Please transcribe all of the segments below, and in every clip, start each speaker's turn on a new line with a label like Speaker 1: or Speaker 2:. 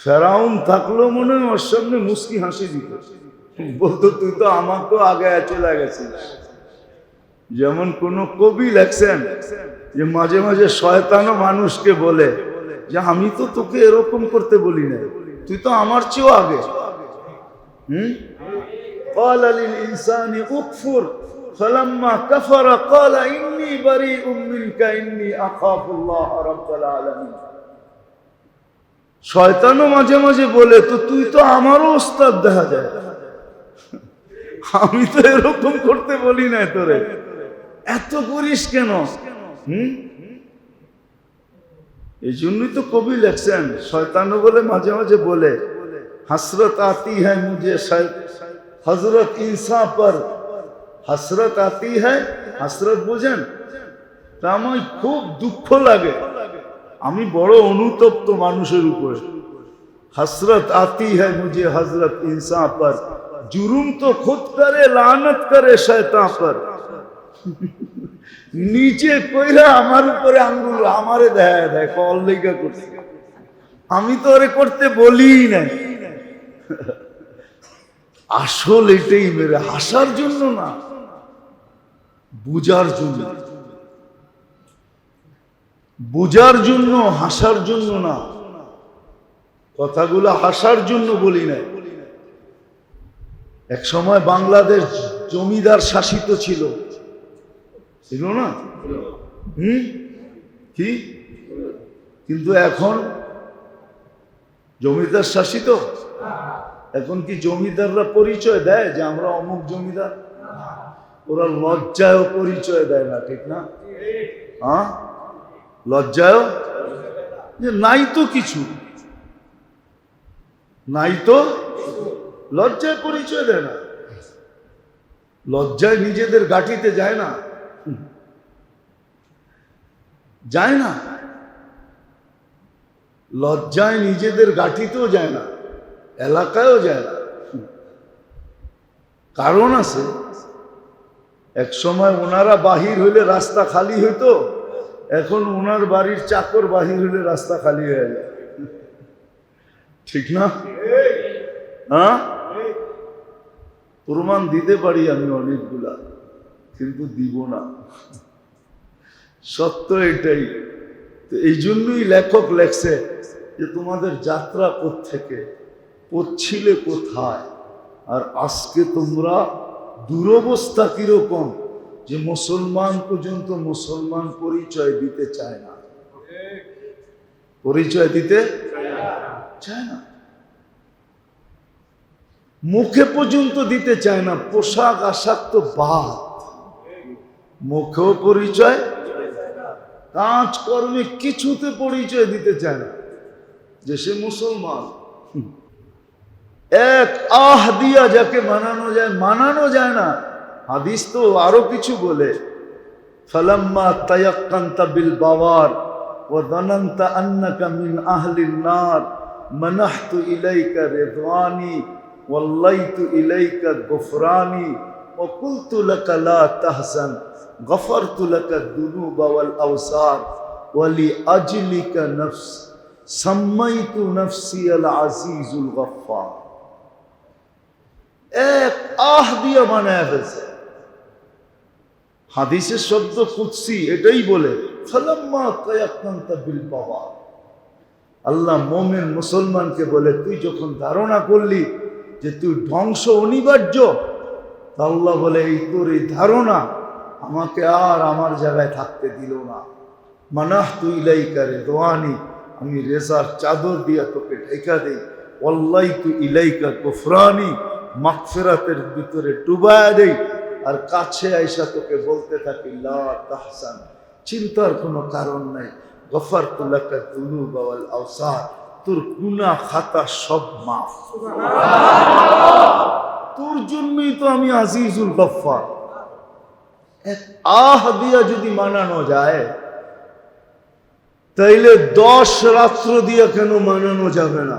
Speaker 1: ফেরাউন থাকলো মনে হয় ওর সামনে মুস্কি হাসি দিত বলতো তুই তো আমাকেও আগে চলে গেছিস যেমন কোন কবি লেখছেন যে মাঝে মাঝে শয়তানও মানুষকে বলে যে আমি তো তোকে এরকম করতে বলি না তুই তো আমার চেয়েও আগে হুম قال للإنسان اكفر فلما كفر قال إني بريء منك إني أخاف الله رب العالمين শয়তানও মাঝে মাঝে বলে, তো তুই তো আমারও ওস্তাদ দেখা যায়। আমি তো এরকম করতে বলি না তোরে। এত করিস কেন? এই জন্যই তো কবি লেখছেন, শয়তানও বলে, মাঝে মাঝে বলে, হাসরত আতি হ্যাঁ মুঝে হজরত ইনসা পর হসরত আতি হ্যাঁ হাসরত বোঝেন? তা আমার খুব দুঃখ লাগে। আমি বড় অনুতপ্ত মানুষের উপরে। হসরত আতি হ্যাঁ মুঝে হজরত ইনসা পর। জুরুম তো খুদ করে, লানত করে শেতা পর। নিচে কইরা আমার উপরে আঙ্গুল, আমারে দেখায় দেয়, কল লেগা করছে। আমি তো আরে করতে বলি না আসল এটাই মেরে হাসার জন্য না, বুঝার জন্য। বুঝার জন্য, হাসার জন্য না। কথাগুলো হাসার জন্য বলি নাই। এক সময় বাংলাদেশ জমিদার শাসিত ছিল। ছিল না? হুম? কি? কিন্তু এখন জমিদার শাসিত? এখন কি জমিদাররা পরিচয় দেয় যে আমরা অমুক জমিদার? ওরা লজ্জায়ও পরিচয় দেয় না, ঠিক না? হ্যাঁ লজ্জায়ও? যে নাই তো কিছু। নাই তো লজ্জায় পরিচয় দেয় না। লজ্জায় নিজেদের গাঠিতে যায় না। যায় না। লজ্জায় নিজেদের গাঠিতেও যায় না। এলাকায়ও যায় না। কারণ আছে, এক সময় ওনারা বাহির হইলে রাস্তা খালি হইতো এখন ওনার বাড়ির চাকর বাহির হলে রাস্তা খালি হয়ে যায়। ঠিক না? হ্যাঁ? প্রমাণ দিতে পারি আমি অনেকগুলা, কিন্তু দিব না। সত্য এটাই। এই জন্যই লেখক লেখছে যে তোমাদের যাত্রা থেকে পড়ছিলে কোথায়, আর আজকে তোমরা দুরবস্থা কীরকম? যে মুসলমান পর্যন্ত মুসলমান পরিচয় দিতে চায় না। পরিচয় দিতে চায় না। মুখে পর্যন্ত দিতে চায় না, পোশাক আশাক তো বাদ। মুখেও পরিচয় কাজ কর্মে কিছুতে পরিচয় দিতে চায় না, যে সে মুসলমান। এক আহ দিয়া যাকে মানানো যায় মানানো যায় না। হাদিস তো আরো কিছু বলে ফালাম্মা তায়াক্কান্তা বিল বাওয়ার ও দনন্তা আন্নাকা মিন আহলিন নার মানাহতু ইলাইকা রিদওয়ানি ওয়াল্লাইতু ইলাইকা গুফরানি وقلت لك لا تحزن غفرت لك الذنوب والأوسار ولأجلك نفس سميت نفسي العزيز الغفار এক আহ দিয়ে বানায় ফেলছে হাদিসের শব্দ কুৎসি এটাই বলে বাবা। আল্লাহ মোমেন মুসলমানকে বলে, তুই যখন ধারণা করলি যে তুই ধ্বংস অনিবার্য আল্লাহ বলে, এই তোর এই ধারণা আমাকে আর আমার জায়গায় থাকতে দিল না। মানাহ তুই ইলাইকারে দোয়ানি আমি রেজার চাদর দিয়া তোকে ঢেকা দেই। অল্লাই তুই ইলাইকা গোফরানি মাকফেরাতের ভিতরে ডুবায়া দেই। আর কাছে আইসা তোকে বলতে থাকি লা তাহসান চিন্তার কোনো কারণ নাই। গফার তুলাকা দুনু বাওয়াল আওসার তোর গুনা খাতা সব মাফ। তোর জন্যই তো আমি আজিজুল গফার। এক আহ দিয়া যদি মানানো যায় তাইলে দশ রাত্র দিয়া কেন মানানো যাবে না?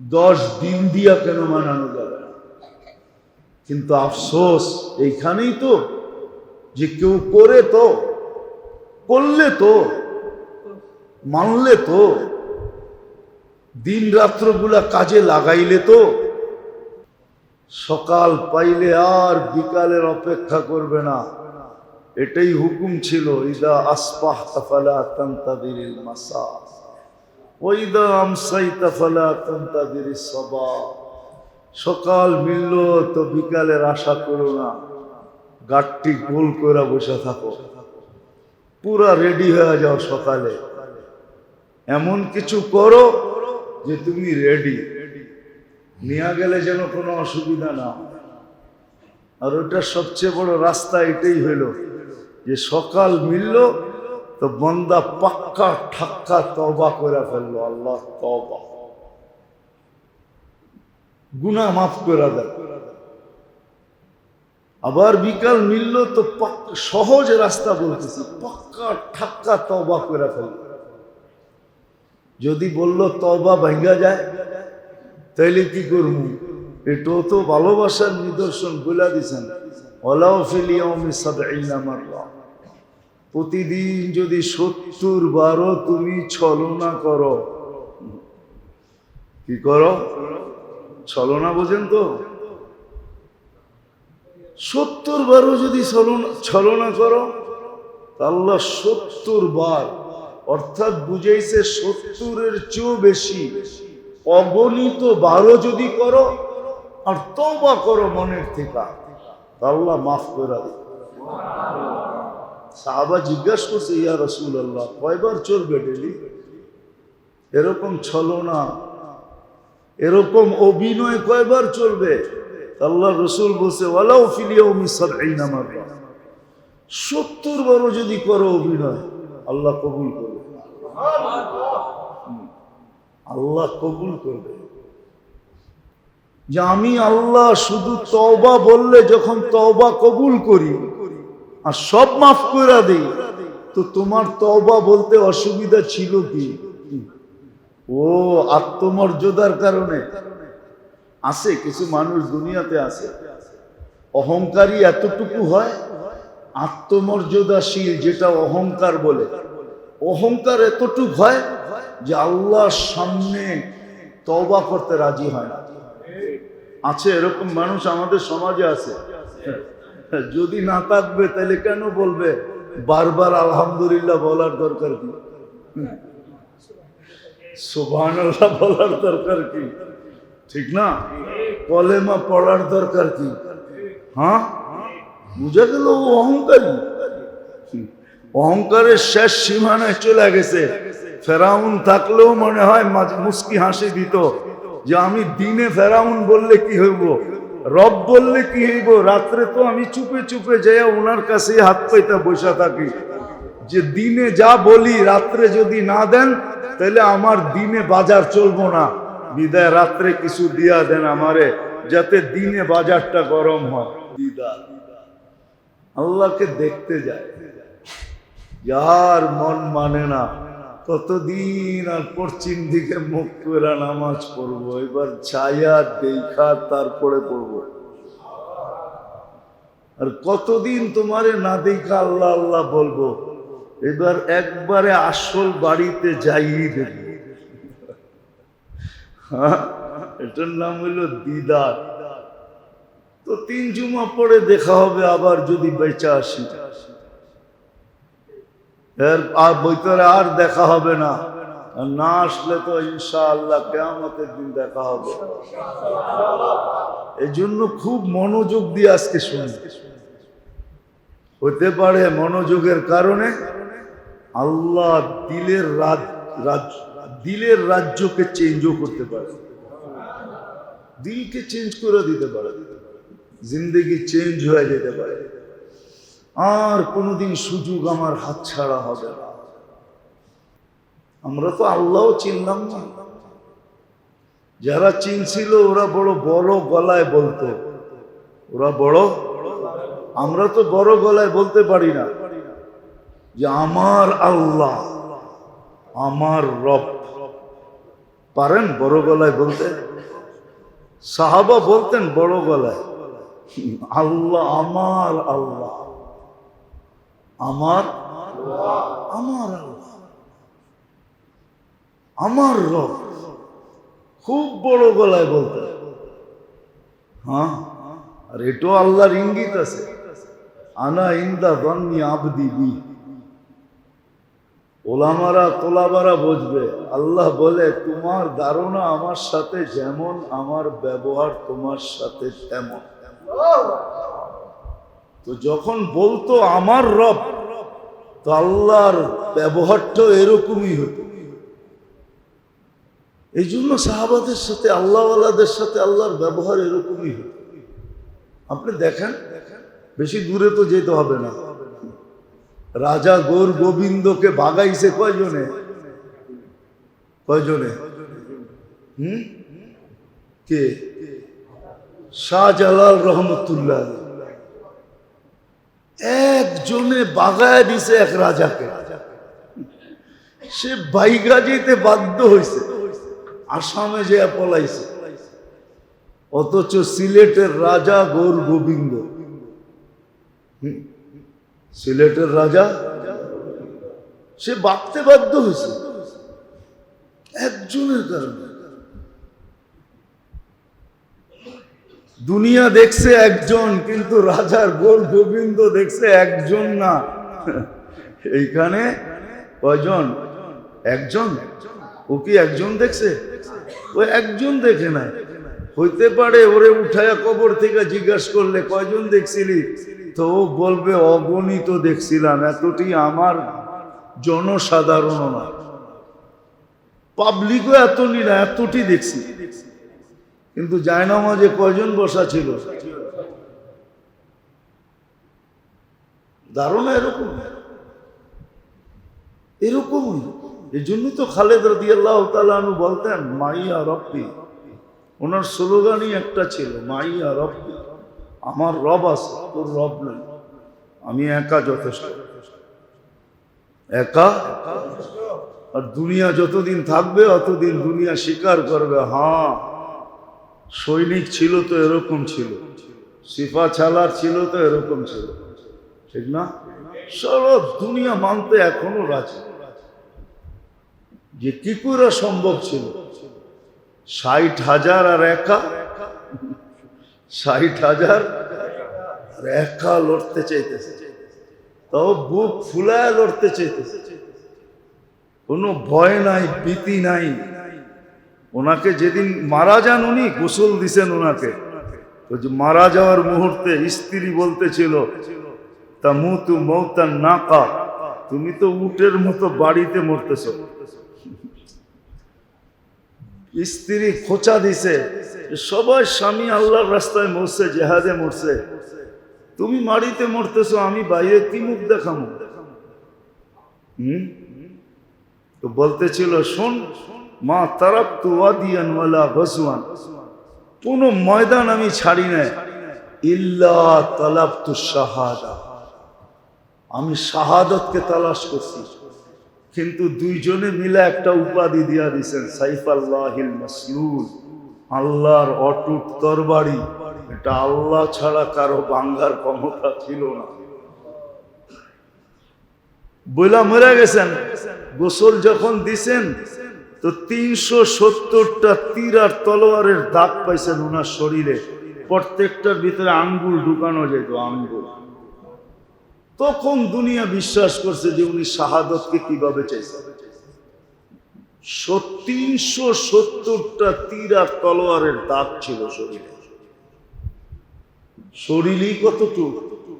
Speaker 1: দশ দিন দিয়া কেন মানানো যাবে কিন্তু আফসোস এইখানেই তো যে কেউ করে তো, করলে তো, মানলে তো দিন রাত্রগুলা কাজে লাগাইলে তো, সকাল পাইলে আর বিকালের অপেক্ষা করবে না। এটাই হুকুম ছিল, ইদা আসপাহ তাফালা তান্তাদিরিল মাসা ওইদা আমসাইতা ফালা তান্তাদিরিস সবা। সকাল মিলল তো বিকালের আশা করো না। গাঠটি গোল করে বসে থাকো। পুরা রেডি হয়ে যাও সকালে। এমন কিছু করো যে তুমি রেডি। নিয়ে গেলে যেন কোনো অসুবিধা না। আর ওটা সবচেয়ে বড় রাস্তা এটাই হইল যে সকাল মিলল তো বন্দা পাক্কা ঠাক্কা তবা করে ফেলল। আল্লাহ তবা গুনা মাফ করে দেয়। আবার বিকাল মিলল তো সহজ রাস্তা বলতেছি, পাক্কা ঠাক্কা তবা করে ফেলল। যদি বলল তবা ভাঙ্গা যায়, তাইলে কি করব এটাও তো ভালোবাসার নিদর্শন বলে দিছেন। প্রতিদিন যদি সত্তর বারো তুমি ছলনা করো, কি করো? ছলনা বোঝেন তো সত্তর বারো যদি ছলনা করো আল্লাহ সত্তর বার, অর্থাৎ বুঝাইছে সত্তরের চেয়েও বেশি। অগণিত বারো যদি করো, আর তবা করো মনের থেকে। আল্লাহ মাফ করে দেবে সাহাবা জিজ্ঞাসা করছে, ইয়া রসুল আল্লাহ কয়বার চলবে ডেলি? এরকম ছলনা এরকম অভিনয় কয়বার চলবে? আল্লাহ রসুল বলছে, ওয়ালাউ ফিলিয়াউমি সাবঈনা মাররা। সত্তর বারও যদি করো অভিনয়, আল্লাহ কবুল করবে। আল্লাহ কবুল করবে। যে আমি আল্লাহ শুধু তওবা বললে যখন তওবা কবুল করি, আর সব মাফ করে দিই, তো তোমার তওবা বলতে অসুবিধা ছিল কি? ও, আত্মমর্যাদার কারণে। আছে কিছু মানুষ দুনিয়াতে আছে অহংকারী এতটুকু হয়, আত্মমর্যাদাশীল যেটা অহংকার বলে। অহংকার এতটুকু হয় যে আল্লাহর সামনে তবা করতে রাজি হয় না। আছে, এরকম মানুষ আমাদের সমাজে আছে। যদি না থাকবে, তাহলে কেন বলবে? বারবার আলহামদুলিল্লাহ বলার দরকার কি? আল্লাহ বলার দরকার কি? ঠিক না? কলেমা পড়ার দরকার কি? হ্যাঁ? বুঝা গেল ও অহংকারী। অহংকারের শেষ সীমানায় চলে গেছে। ফেরাউন থাকলেও মনে হয় মুস্কি হাসি দিত যে আমি দিনে ফেরাউন বললে কি হইব? রব বললে কি হইব? রাত্রে তো আমি চুপে চুপে যাই ওনার কাছে হাত পাইতা বসে থাকি। যে দিনে যা বলি, রাত্রে যদি না দেন তাহলে আমার দিনে বাজার চলবো না। বিদায়, রাত্রে কিছু দিয়া দেন আমারে, যাতে দিনে বাজারটা গরম হয়। দিদা আল্লাহকে দেখতে যায়। যার মন মানে না, কতদিন আর পশ্চিম দিকে মুখ করে নামাজ পড়ব, এবার ছায়া দেখা তারপরে পড়ব। আর কতদিন তোমারে না দেখা আল্লাহ আল্লাহ বলব এবার একবারে আসল বাড়িতে যাইয়ে দেব। হ্যাঁ এটার নাম হইল দিদার। তো তিন জুমা পরে দেখা হবে, আবার যদি বেচা আসি। আর বইতরে আর দেখা হবে না। না আসলে তো ইনশাআল্লাহ কেয়ামতের দিন দেখা হবে। এই জন্য খুব মনোযোগ দিয়ে আজকে শুনি। হতে পারে মনোযোগের কারণে আল্লাহ দিলের রাজ দিলের রাজ্যকে চেঞ্জও করতে পারে। দিলকে চেঞ্জ করে দিতে পারে। জিন্দগি চেঞ্জ হয়ে যেতে পারে। আর কোনোদিন সুযোগ আমার হাত ছাড়া হবে না। আমরা তো আল্লাহও চিনলাম না। যারা চিনছিল, ওরা বড় বড় গলায় বলতো। ওরা বড়, আমরা তো বড় গলায় বলতে পারি না। যে আমার আল্লাহ, আমার রব। পারেন বড় গলায় বলতে? সাহাবা বলতেন বড় গলায়, আল্লাহ আমার আল্লাহ, আমার আমার আল্লাহ, আমার রব। খুব বড় গলায় বলতে হ্যাঁ? আর এটাও আল্লাহর ইঙ্গিত আছে। আনা ইন্দা বান্নি আবদি বি। ওলামারা, তোলাবারা বুঝবে। আল্লাহ বলে, তোমার ধারণা আমার সাথে যেমন, আমার ব্যবহার তোমার সাথে তেমন। তো যখন বলতো আমার রব, তো আল্লাহর ব্যবহারটাও এরকমই হতো। এই জন্য সাহাবাদের সাথে, আল্লাহওয়ালাদের সাথে আল্লাহর ব্যবহার এরকমই হতো। আপনি দেখেন, বেশি দূরে তো যেতে হবে না। রাজা গোর গোবিন্দকে বাগাইছে কয়জনে? কয়জনে? হুম? কে? শাহজালাল রহমতুল্লাহ। একজনে বাগায় দিছে এক রাজাকে। সে বাইগা যেতে বাধ্য হয়েছে আসামে যে পলাইছে। অথচ সিলেটের রাজা গৌর গোবিন্দ। হুম, সিলেটের রাজা, সে বাঁধতে বাধ্য হয়েছে। একজনের কারণে। দুনিয়া দেখছে একজন, কিন্তু রাজার গোল গোবিন্দ দেখছে একজন না। এইখানে কয়জন? একজন। ও কি একজন দেখছে? ও একজন দেখে নাই। হইতে পারে ওরে উঠায়া কবর থেকে জিজ্ঞাসা করলে কয়জন দেখছিলি? তো বলবে, অগণিত দেখছিলাম, এতটি আমার জনসাধারণ না পাবলিকও এত নিরা এতটি দেখছি। কিন্তু জায়নামাজে কয়জন বসা ছিল? ধারণা এরকম। এরকম এই জন্যই তো খালেদ রাদি আল্লাহ তালু বলতেন, মাইয়া রব্বি। ওনার স্লোগানই একটা ছিল, মাইয়া রব্বি। আমার রব আছে, তোর রব নেই। আমি একা যথেষ্ট। একা? আর দুনিয়া যতদিন থাকবে, অতদিন দুনিয়া স্বীকার করবে। হ্যাঁ সৈনিক ছিল তো এরকম ছিল। সিফা ছালার ছিল তো এরকম ছিল। ঠিক না? সব দুনিয়া মানতে এখনও রাজি। যে কি করে সম্ভব ছিল? ষাট হাজার আর একা? ষাট হাজার আর একা লড়তে চাইতেছে। তাও বুক ফুলায় লড়তে চাইতেছে। কোনো ভয় নাই, ভীতি নাই। ওনাকে যেদিন মারা যান উনি, গোসল দিছেন ওনাকে। তো মারা যাওয়ার মুহূর্তে স্ত্রী বলতেছিল তা মুতু মৌতান নাকা, তুমি তো উটের মতো বাড়িতে মরতেছ। স্ত্রী খোঁচা দিছে, সবাই স্বামী আল্লাহর রাস্তায় মরছে, জেহাদে মরছে। তুমি মাড়িতে মরতেছো, আমি বাইরে কি মুখ দেখামো? হুম? তো বলতেছিল, শোন, মা তারাক তু গসওয়ান। কোন ময়দান আমি ছাড়ি না ইল্লা তালাবতু শাহাদা। আমি শাহাদতকে তালাশ করছি। কিন্তু দুইজনে মিলে একটা উপাধি দিয়া দিছেন সাইফ আল্লাহিল মাসলুল। আল্লাহর অটুট তরবারি। এটা আল্লাহ ছাড়া কারও বাঙ্গার ক্ষমতা ছিল না। বইলা মরে গেছেন, গোসল যখন দিছেন, তো তিনশো সত্তরটা তীর আর তলোয়ারের দাগ পাইছেন ওনার শরীরে। প্রত্যেকটার ভিতরে আঙ্গুল ঢুকানো যেত, আঙ্গুল। তখন দুনিয়া বিশ্বাস করছে যে উনি শাহাদতকে কীভাবে চাইছেন তিনশো সত্তরটা তীর আর তলোয়ারের দাগ ছিল শরীরে। শরীরই কতটুকু?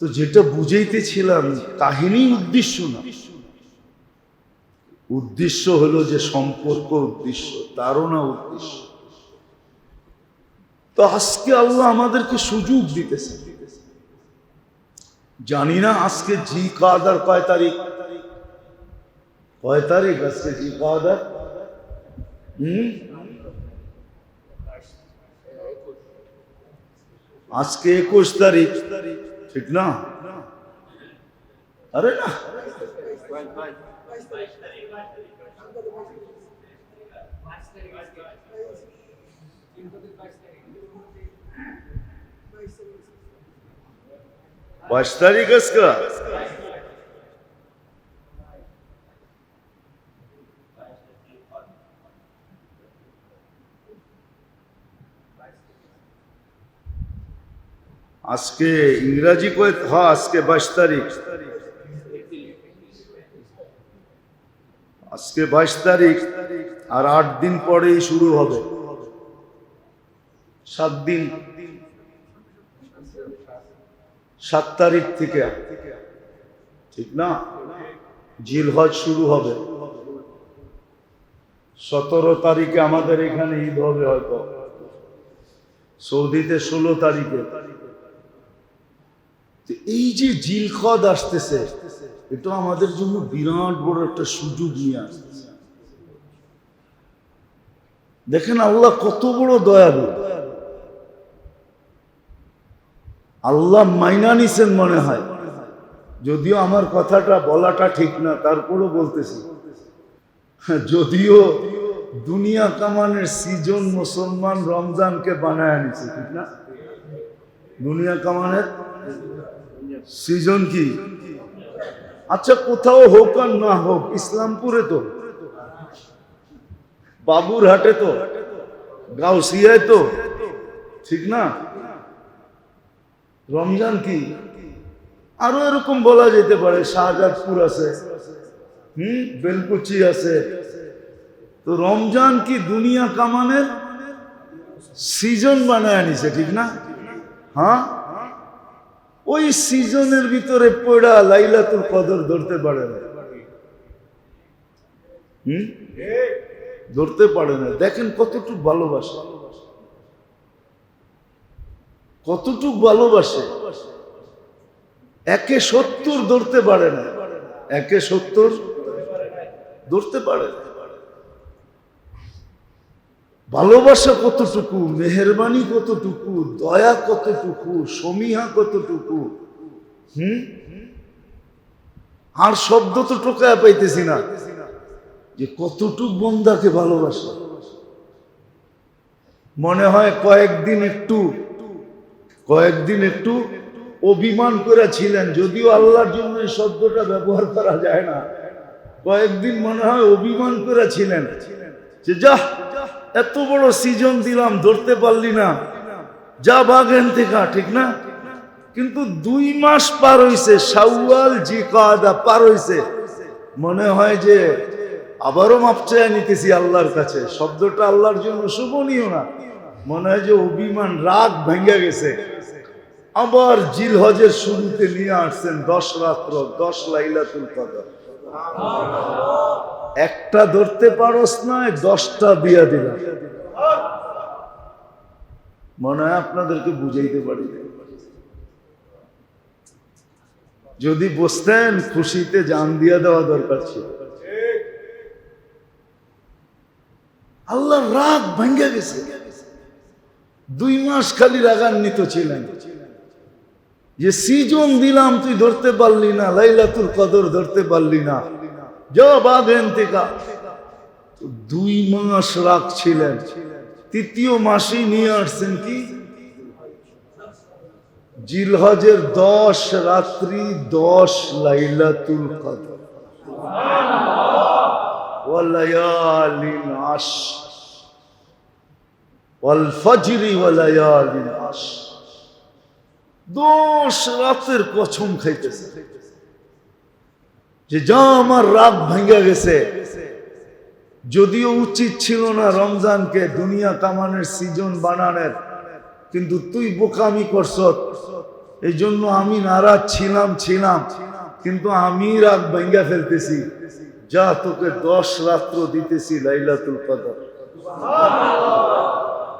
Speaker 1: তো যেটা বুঝাইতেছিলাম, কাহিনী উদ্দেশ্য না। উদ্দেশ্য হলো যে সম্পর্ক উদ্দেশ্য, তারও না উদ্দেশ্য। তো আজকে আল্লাহ আমাদেরকে সুযোগ দিতেছে। জানি না আজকে জি কাদার কয় তারিখ? কয় তারিখ আজকে জি কাদার হম? আজকে একুশ তারিখ। ঠিক না? আরে না। বাইশ তারিখ আজকে আজকে ইংরাজি কয়ে হ্যাঁ আজকে বাইশ তারিখ আজকে বাইশ তারিখ আর আট দিন পরেই শুরু হবে সাত দিন সাত তারিখ থেকে। ঠিক না? জিলহজ শুরু হবে। সতেরো তারিখে আমাদের এখানে ঈদ হবে হয়তো। সৌদিতে ষোলো তারিখে। এই যে জিলখদ আসতেছে, এটা আমাদের জন্য বিরাট বড় একটা সুযোগ নিয়ে আসতেছে। দেখেন আল্লাহ কত বড় দয়ালু। আল্লাহ মাইনা নিছেন মনে হয়। যদিও আমার কথাটা বলাটা ঠিক না, তারপরও বলতেছি। যদিও দুনিয়া কামানের সিজন মুসলমান রমজানকে বানায় আনিছে, ঠিক না? দুনিয়া কামানের সিজন কি? আচ্ছা কোথাও হোক আর না হোক, ইসলামপুরে তো, বাবুরহাটে তো, গাউসিয়ায় তো, ঠিক না? রমজান কি? আরও এরকম বলা যেতে পারে, শাহজাদপুর আছে, হুম, বেলকুচি আছে। তো রমজান কি দুনিয়া কামানের সিজন বানায় আনিছে, ঠিক না? হ্যাঁ? ওই সিজনের ভিতরে পড়া লাইলাতুল কদর ধরতে পারে না। হুম? ধরতে পারে না। দেখেন কতটুকু ভালোবাসে। কতটুক ভালোবাসে? একে সত্তর ধরতে পারে না। একে সত্তর ধরতে পারে ভালোবাসা কতটুকু, মেহরবানি কতটুকু, দয়া কতটুকু, সমীহা কতটুকু? হুম? আর শব্দ তো টোকায় পাইতেছি না। যে কতটুক বন্দাকে ভালোবাসা। মনে হয় কয়েকদিন একটু কয়েকদিন একটু অভিমান করে ছিলেন যদিও আল্লাহর জন্য এই শব্দটা ব্যবহার করা যায় না। কয়েকদিন মনে হয় অভিমান করে ছিলেন যে যা এত বড় সিজন দিলাম, ধরতে পারলি না। যা বাগেন থেকে, ঠিক না? কিন্তু দুই মাস পার হইছে সাউয়াল জি কাদা পার হইছে। মনে হয় যে আবারও মাপ চেয়ে নিতেছি আল্লাহর কাছে। শব্দটা আল্লাহর জন্য শোভনীয় না। মনে হয় যে অভিমান রাগ ভেঙে গেছে। আবার জিল হজের শুরুতে নিয়ে আসছেন দশ রাত্র, দশ লাইলাতুল কদর। একটা ধরতে পারস না, দশটা দিয়া দিলাম। মনে হয় আপনাদেরকে বুঝাইতে পারি। যদি বসতেন, খুশিতে জান দিয়ে দেওয়া দরকার ছিল। আল্লাহ রাগ ভেঙে গেছে। দুই মাস খালি রাগান্বিত ছিলেন। যে সিজন দিলাম, তুই ধরতে পারলি না, লাইলাতুল কদর ধরতে পারলি না। দুই মাস রাখছিলেন তৃতীয় মাসেই নিয়ে আসছেন কি? জিলহজের দশ, রাত্রি দশ, লাইলাতুল কদর। আশ রাতের কছম খাইতেছে। যে যা আমার রাগ ভেঙে গেছে। যদিও উচিত ছিল না রমজানকে দুনিয়া কামানের সিজন বানানের, কিন্তু তুই বোকামি করছ। এই জন্য আমি নারাজ ছিলাম ছিলাম, কিন্তু আমি রাগ ভেঙ্গা ফেলতেছি। যা তোকে দশ রাত্র দিতেছি লাইলাতুল কদর।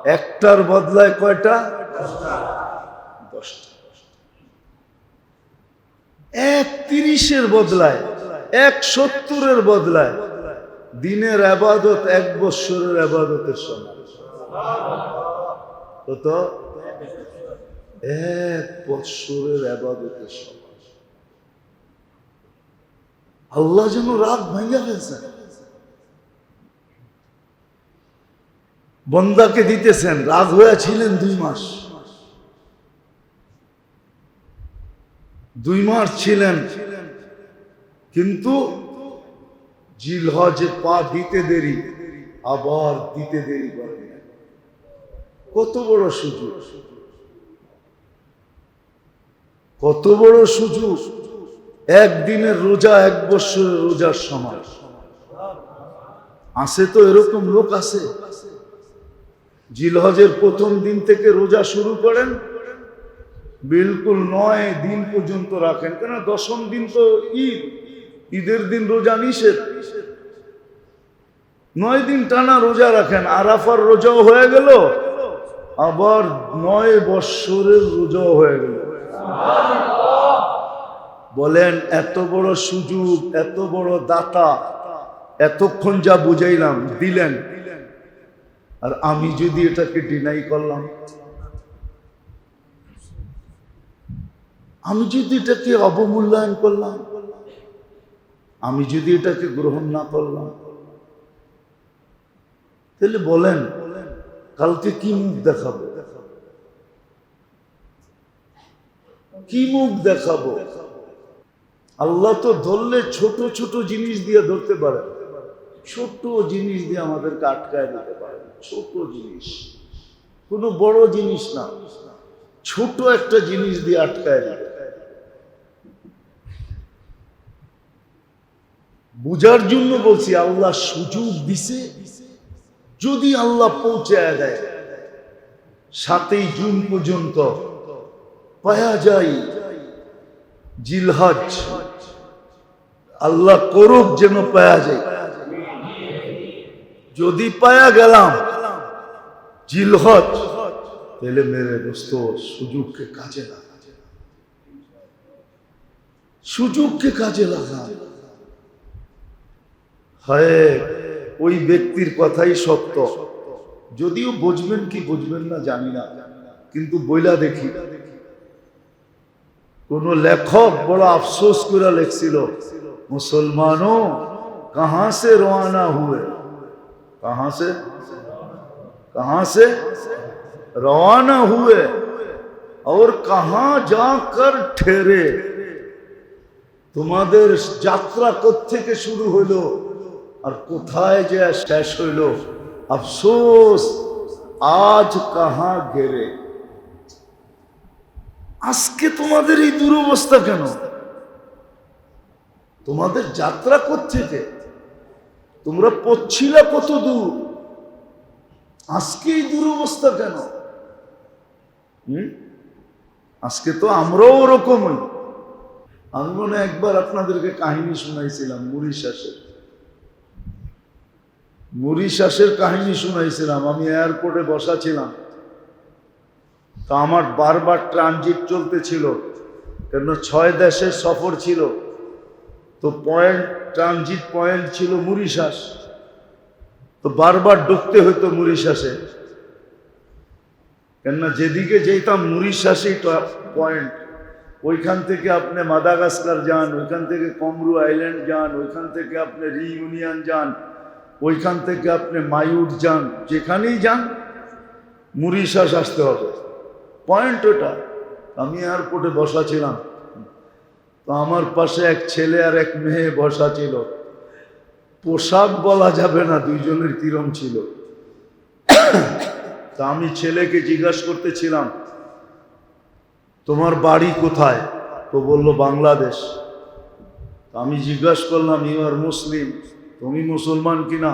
Speaker 1: একটার বদলায় কয়টা? দশটা। এক তিরিশের বদলায়, এক সত্তরের বদলায়। দিনের আবাদত এক বৎসরের আবাদতের সমান। এক বৎসরের আবাদতের সমান। আল্লাহ যেন রাগ ভাঙ্গা ফেলছেন বন্দাকে দিতেছেন রাগ হয়ে ছিলেন দুই মাস। দুই মাস ছিলেন। কিন্তু জিলহজে পা দিতে দেরি, আবার দিতে দেরি করে। কত বড় সুযোগ। কত বড় সুযোগ। একদিনের রোজা, এক বছরের রোজার সমান আছে তো এরকম লোক আছে? জিলহজের প্রথম দিন থেকে রোজা শুরু করেন। বিলকুল নয় দিন পর্যন্ত রাখেন। কেন দশম দিন তো ঈদ। ঈদের দিন রোজা নিষেধ। নয় দিন টানা রোজা রাখেন। আরাফার রোজাও হয়ে গেল। আবার নয় বৎসরের রোজাও হয়ে গেল। বলেন, এত বড় সুযোগ, এত বড় দাতা, এতক্ষণ যা বুঝাইলাম, দিলেন। আর আমি যদি এটাকে ডিনাই করলাম, আমি যদি এটাকে অবমূল্যায়ন করলাম, আমি যদি এটাকে গ্রহণ না করলাম, তাহলে বলেন, কালকে কি মুখ দেখাবো? কি মুখ দেখাবো? আল্লাহ তো ধরলে ছোট ছোট জিনিস দিয়ে ধরতে পারে। ছোট জিনিস দিয়ে আমাদেরকে আটকায় দিতে পারে। ছোট জিনিস। কোনো বড় জিনিস না। ছোট একটা জিনিস দিয়ে আটকায় দিতে বুঝার জন্য বলছি, আল্লাহ সুযোগ দিছে। যদি আল্লাহ পৌঁছায় দেয়, সাতই জুন পর্যন্ত পায়া যায় জিলহাজ। আল্লাহ করুক যেন পায়া যায়। যদি পায়া গেলাম জিলহজ, তাহলে মেরে দোস্ত, সুযোগকে কাজে লাগা সুযোগকে কাজে লাগা হয়, ওই ব্যক্তির কথাই সত্য। যদিও বুঝবেন কি বুঝবেন না, জানি না। কিন্তু বইলা দেখি, কোন লেখক বড় আফসোস করে লেখছিল, মুসলমানও কাহা সে রানা হুয়ে? कहां से कहां से रवाना हुए और कहां जाकर ठहरे তোমাদের যাত্রা থেকে শুরু হইলো আর কোথায় যে শেষ হইল আফসোস আজ কাহা গেরে আজকে তোমাদের এই দুরবস্থা কেন তোমাদের যাত্রা থেকে তোমরা পড়ছিলা কত দূর? আজকে এই দুরবস্থা কেন? আজকে তো আমরাও ওরকমই। আমি মনে একবার আপনাদেরকে কাহিনী শুনাইছিলাম, মরিশাসের। মরিশাসের কাহিনী শুনাইছিলাম, আমি এয়ারপোর্টে বসা ছিলাম। তা আমার বারবার ট্রানজিট চলতেছিল কেন ছয় দেশের সফর ছিল। তো পয়েন্ট ট্রানজিট পয়েন্ট ছিল মরিশাস। তো বারবার ঢুকতে হতো মরিশাসে। কেননা যেদিকে যেতাম মরিশাসই পয়েন্ট ওইখান থেকে আপনি মাদাগাস্কার যান, ওইখান থেকে কমরু আইল্যান্ড যান, ওইখান থেকে আপনি রিইউনিয়ন যান, ওইখান থেকে আপনি মায়ুর যান, যেখানেই যান, মুরিশাস আসতে হবে। পয়েন্ট ওটা। আমি এয়ারপোর্টে বসা ছিলাম। তো আমার পাশে এক ছেলে আর এক মেয়ে বসা ছিল। পোশাক বলা যাবে না, দুইজনের কিরম ছিল। তা আমি ছেলেকে জিজ্ঞাসা করতেছিলাম, তোমার বাড়ি কোথায়? তো বলল, বাংলাদেশ। আমি জিজ্ঞাসা করলাম ইউ আর মুসলিম তুমি মুসলমান কিনা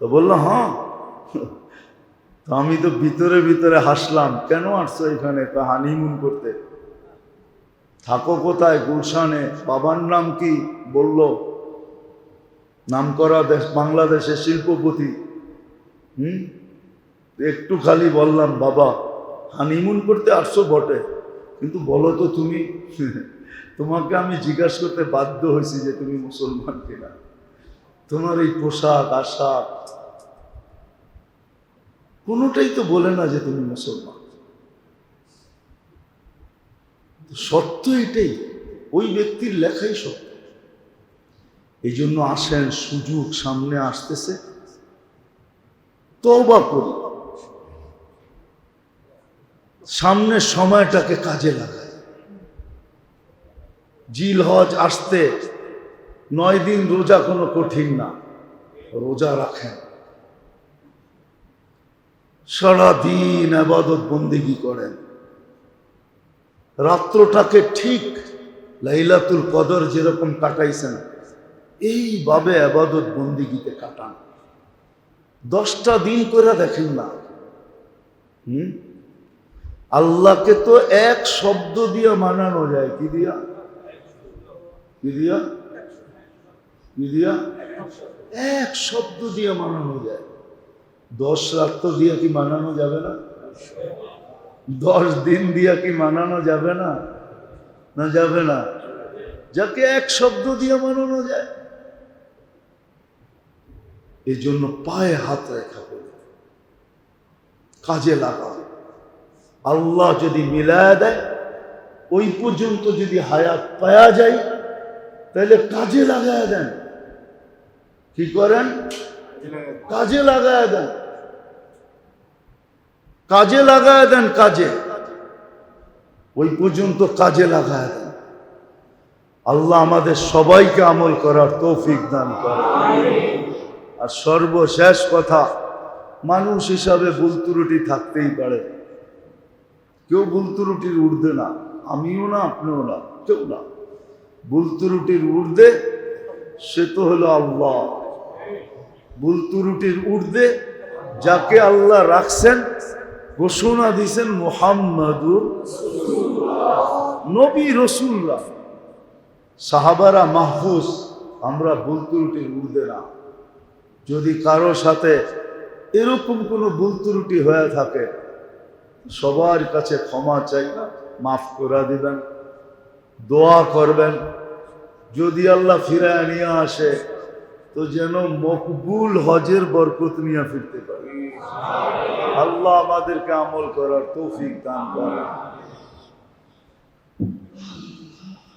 Speaker 1: তো বলল হ্যাঁ। তো আমি তো ভিতরে ভিতরে হাসলাম, কেন আসছো এখানে? তা হানিমুন করতে। থাকো কোথায় গুলশানে? বাবার নাম কি? বলল নাম করা দেশ, বাংলাদেশের শিল্পপতি। হুম? একটু খালি বললাম, বাবা, হানিমুন করতে আসছো বটে। কিন্তু বলো তো তুমি, তোমাকে আমি জিজ্ঞাসা করতে বাধ্য হয়েছি যে তুমি মুসলমান কিনা। তোমার এই পোশাক, আশাক, কোনোটাই তো বলে না যে তুমি মুসলমান। সত্য এটাই, ওই ব্যক্তির লেখাই সত্য। এই জন্য আসেন, সুযোগ সামনে আসতেছে। তবা করি। সামনের সময়টাকে কাজে লাগায় জিল হজ আসতে নয় দিন রোজা কোনো কঠিন না, রোজা রাখেন। সারাদিন আবাদত বন্দিগি করেন। রাত্রটাকে ঠিক লাইলাতুল কদর যেরকম কাটাইছেন, এইভাবে আবাদত বন্দিগিতে কাটান। দশটা দিন করে দেখেন না। হুম? আল্লাহকে তো এক শব্দ দিয়ে মানানো যায়। কি দিয়া? কি দিয়া? কি দিয়া? এক শব্দ দিয়ে মানানো যায়। দশ রাত্র দিয়ে কি মানানো যাবে না? দশ দিন দিয়া কি মানানো যাবে না? না যাবে না। যাকে এক শব্দ দিয়ে মানানো যায়। এই জন্য পায়ে হাত রেখা করে কাজে লাগাও। আল্লাহ যদি মিলায় দেয়, ওই পর্যন্ত যদি হায়াত পাওয়া যায়, তাহলে কাজে লাগায় দেন। কি করেন? কাজে লাগায় দেন। কাজে লাগায় দেন কাজে। ওই পর্যন্ত কাজে লাগায় দেন। আল্লাহ আমাদের সবাইকে আমল করার তৌফিক দান করে আর সর্বশেষ কথা মানুষ হিসাবে ভুল ত্রুটি থাকতেই পারে। কেউ ভুল ত্রুটির উর্ধে না আমিও না আপনিও না কেউ না। ভুল ত্রুটির ঊর্ধ্বে সে তো হলো আল্লাহ। ভুল ত্রুটির ঊর্ধ্বে যাকে আল্লাহ রাখছেন ঘোষণা দিছেন মোহাম্মদুর নবী রসুল্লাহ সাহাবারা মাহফুজ, আমরা ভুল ত্রুটির ঊর্ধ্বে না। যদি কারও সাথে এরকম কোনো ভুল ত্রুটি হয়ে থাকে, সবার কাছে ক্ষমা চাই, মাফ করে দিবেন, দোয়া করবেন। যদি আল্লাহ ফিরায় নিয়ে আসে তো যেন মকবুল হজের বরকত নিয়ে ফিরতে পারে। আল্লাহ আমাদেরকে আমল করার তৌফিক দান করে